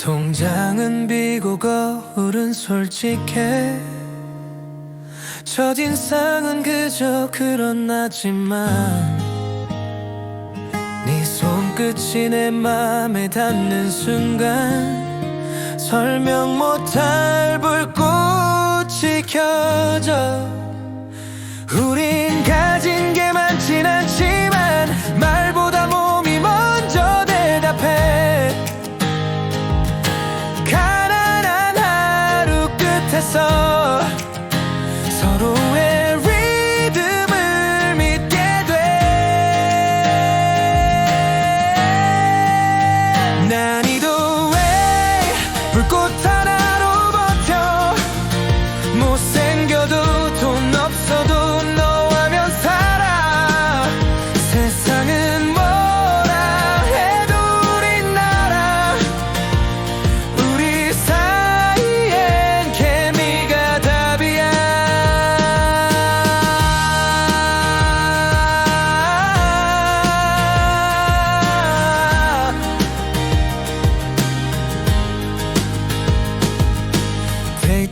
통장은 비고 거울은 솔직해. 첫인상은 그저 그런 나지만 네 손끝이 내 맘에 닿는 순간 설명 못할 불꽃이 켜져 우린 끝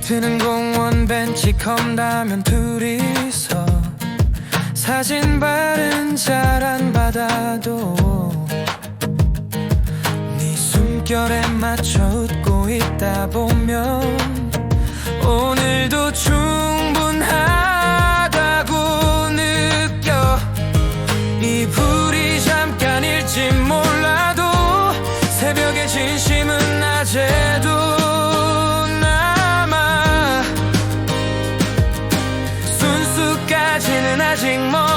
트는 공원 벤치 컵라면 둘이서 사진 잘안 받아도 네 숨결에 맞춰 웃고 있다 보면 오늘 charging more